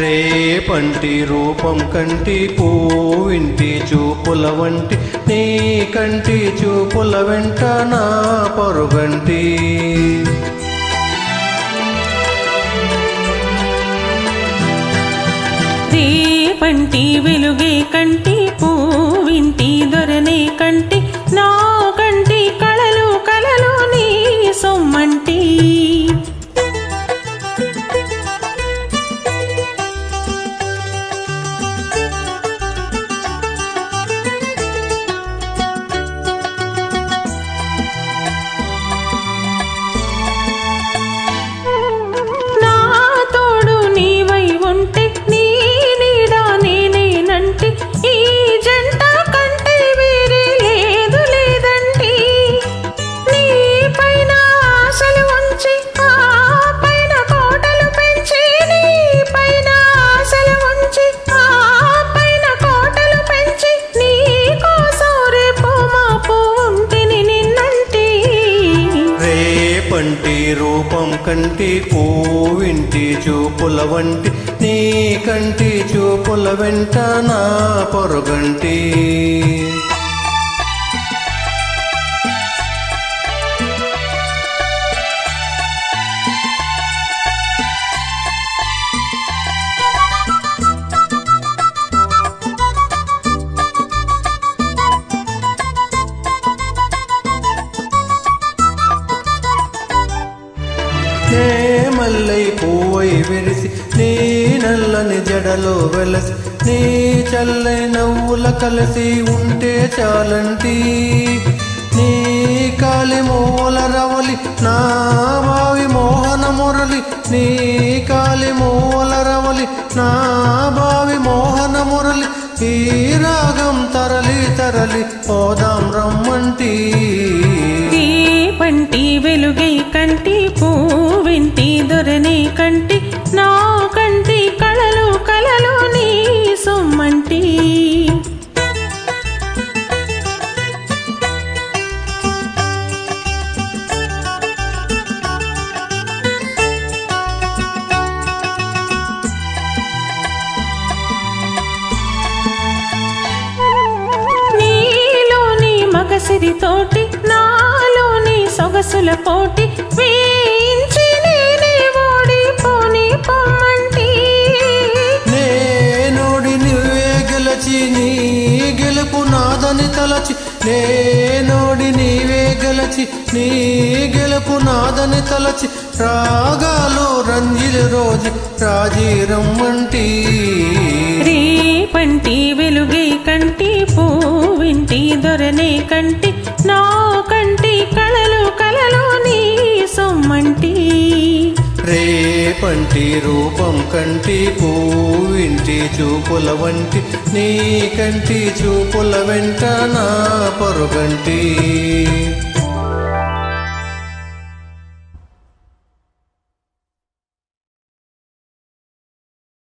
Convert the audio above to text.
రేపంటి రూపం కంటి పూవింటి చూపుల వంటి నీ కంటి చూపుల వెంట నా పరుగంటి. రేపంటి వెలుగే కంటి పూవింటి దొరనే కంటి నా కంటి కళలు కలలు నీ సొమ్మంటి. కంటి పూవింటి చూపుల వంటి నీ కంటి చూపుల వెంట నా పొరుగంటి. నే మల్లై పువ్వై విరిసి నీ నల్లని జడలో వెలసి నీ చల్లై నవ్వుల కలిసి ఉంటే చాలంటి. నీ కాలి మూల రవలి నా బావి మోహన మురళి నీ కాలి మూల రవలి నా బావి మోహన మురళి ఈ రాగం తరలి తరలి పోదాం రమ్మంటీ. మగసిరి తోటి నాలోని సొగసుల పోటి వేయించి నేనే ఓడిపోని పొమ్మంటి. నేనోడి నువ్వే గెలచి నీ గెలుపు నాదని తలచి. నేనోడి నీవే గెలచి నీ గెలుపు నాదని తలచి. రాగాలు రంజిల రోజు రాజీరమ్మంటి రేపంటి వెలుగై కంటి పూవింటి కంటి నా కంటి కళలు కలలు నీ సొమ్మంటి. రేపంటి రూపం కంటి పూవింటి చూపుల వంటి నీ కంటి చూపుల వెంట నా పరుగంటి.